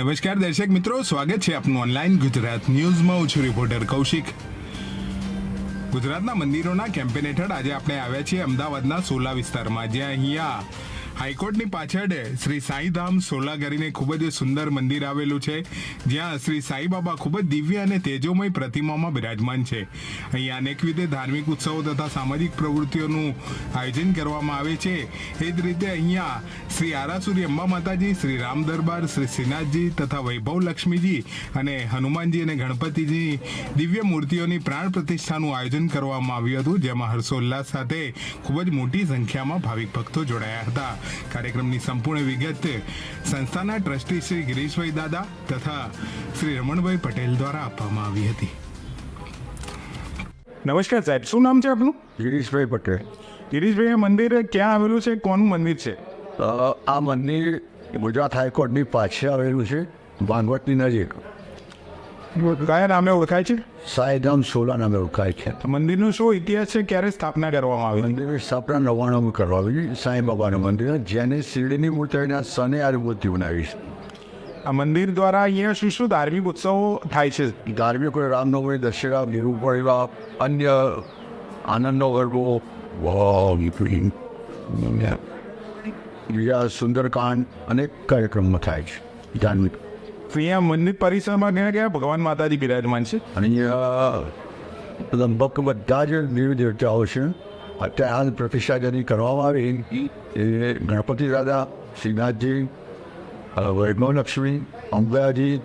નમસ્કાર દર્શક મિત્રો, સ્વાગત છે આપનું ઓનલાઈન ગુજરાત ન્યૂઝમાં. હું છું રિપોર્ટર કૌશિક. ગુજરાતના મંદિરોના કેમ્પેન હેઠળ આજે આપણે આવ્યા છીએ અમદાવાદના સોલા વિસ્તારમાં. જ્યાં અહીંયા હાઈકોર્ટની પાછળ શ્રી સાંઈધામ સોલા ખૂબ જ સુંદર મંદિર આવેલું છે, જ્યાં શ્રી સાંઈબાબા ખૂબ જ દિવ્ય અને તેજોમય પ્રતિમામાં બિરાજમાન છે. અહીંયા અનેકવિધ ધાર્મિક ઉત્સવો તથા સામાજિક પ્રવૃત્તિઓનું આયોજન કરવામાં આવે છે. એ જ રીતે અહીંયા શ્રી આરાસુરી અંબા માતાજી, શ્રી રામ દરબાર, શ્રી શ્રીનાથજી તથા વૈભવ લક્ષ્મીજી અને હનુમાનજી અને ગણપતિજી દિવ્ય મૂર્તિઓની પ્રાણ પ્રતિષ્ઠાનું આયોજન કરવામાં આવ્યું હતું, જેમાં હર્ષોલ્લાસ સાથે ખૂબ જ મોટી સંખ્યામાં ભાવિક ભક્તો જોડાયા હતા. કાર્યક્રમની સંપૂર્ણ વિગત સંસ્થાના ટ્રસ્ટી શ્રી ગિરીશભાઈ દાદા તથા શ્રી રમણભાઈ પટેલ દ્વારા આપવામાં આવી હતી. નમસ્કાર સાહેબ શું નામ છે આપનું? ગિરીશભાઈ પટેલ. ગિરીશભાઈ મંદિર ક્યાં આવેલું છે? કોનું મંદિર છે? આ મંદિર ગુજરાત હાઈકોર્ટની પાછળ આવેલું છે ભાંગવતની નજીક. કયા નામે ઓળખાય છે? સાઈધામ સોલા નામે ઓળખાય છે. મંદિરનો શું ઇતિહાસ છે? ક્યારે સ્થાપના કરવામાં આવી? મંદિરની સ્થાપના નવ્વાણું કરવા આવી. સાંઈ બાબાનું મંદિર જેને શિરડીની મૂર્તિના સને આ મૂર્તિ બનાવી છે. આ મંદિર દ્વારા અહીંયા શું શું ધાર્મિક ઉત્સવો થાય છે? ધાર્મિક રામનવમી દશેરા ગુરુ પૂર્ણિમા અન્ય આનંદનો ગરબો બીજા સુંદરકાંડ અનેક કાર્યક્રમો થાય છે. ધાર્મિક અહીંયા મંદિર પરિસરમાં ક્યાં ક્યાં ભગવાન માતાજી બિરાજમાન છે. અને લગભગ બધા જ દેવી દેવતાઓ છે. અત્યારે હાલ પ્રતિષ્ઠાજની કરવામાં આવી. એ ગણપતિ દાદા, શ્રીનાથજી વૈભવ લક્ષ્મી, અંબાજી,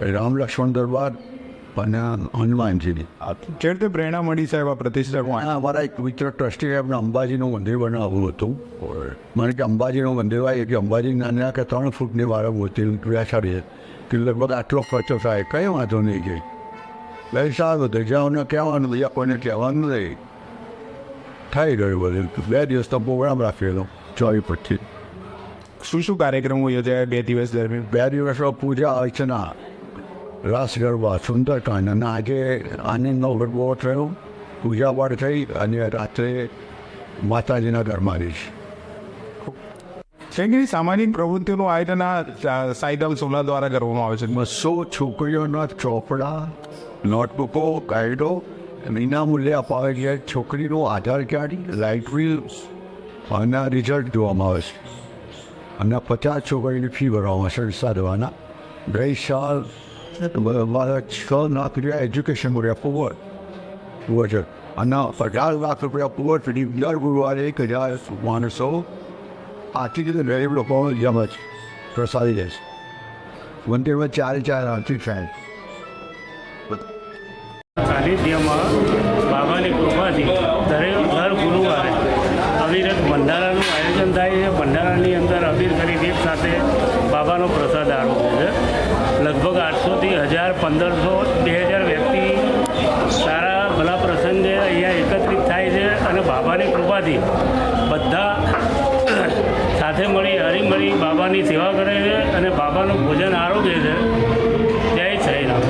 રામ લક્ષ્મણ દરબાર અને હનુમાનજીની કેવી રીતે પ્રેરણા મળી સાહેબ આ પ્રતિષ્ઠા અમારા એક મિત્ર ટ્રસ્ટી એમને અંબાજીનું મંદિર બનાવવું હતું. મને કે અંબાજીનું મંદિર હોય કે અંબાજી નાના કે ત્રણ ફૂટની વાળા મૂર્તિ બેસાડીએ કે લગભગ આટલો ખર્ચો થાય કંઈ વાંધો નહીં ગઈ બે સારું ધજાઓને કહેવાનું બીજા કોઈને કહેવાનું નહીં. થઈ ગયું બધું. બે દિવસ તો પ્રોગ્રામ રાખેલો ચોવી પછી શું શું કાર્યક્રમો યોજાયા બે દિવસ દરમિયાન? બે દિવસમાં પૂજા અર્ચના. રાસ ગરબા સુંદરકાંડ અને આજે આનંદનો ગરબો થયો પૂજા પાઠ થઈ અને રાત્રે માતાજીના ઘરમાં રહીશ છે સામાજિક પ્રવૃત્તિઓનું આયોજન આ સા- સાઈધામ સોલા દ્વારા કરવામાં આવે છે બસો છોકરીઓના ચોપડા નોટબુકો ગાઈડો વિનામૂલ્યે અપાવે છે છોકરીનું આધાર કાર્ડ લાઇટ બિલ અને રિઝલ્ટ જોવામાં આવે છે અને પચાસ છોકરીની ફી ભરવામાં સંસ્થા દ્વારા ગઈ સાલ મારા છ લાખ રૂપિયા એજ્યુકેશન પૂર્યા પૂવર પુવર છે અને અઢાર લાખ રૂપિયા પૂવર ફી દર ગુરુવારે એક હજાર માણસો આથી રીતે ગરીબ લોકો જેમ જ પ્રસાદી છે મંદિરમાં ચારે ચાર આરતી થાય સાનિધ્યમાં બાબાની કૃપાથી દરેક દર ગુરુવારે અવિરત ભંડારાનું આયોજન થાય છે. ભંડારાની અંદર અબીર કરી દીપ સાથે બાબાનો પ્રસાદ આરોગ્ય છે. પંદરસો, બે હજાર વ્યક્તિ સારા, ભલા પ્રસંગે અહીંયા એકત્રિત થાય છે અને બાબાની કૃપાથી બધા સાથે મળી, હરીમળી બાબાની સેવા કરે છે અને બાબાનું ભોજન આરોગ્ય છે. જય સાંઈરામ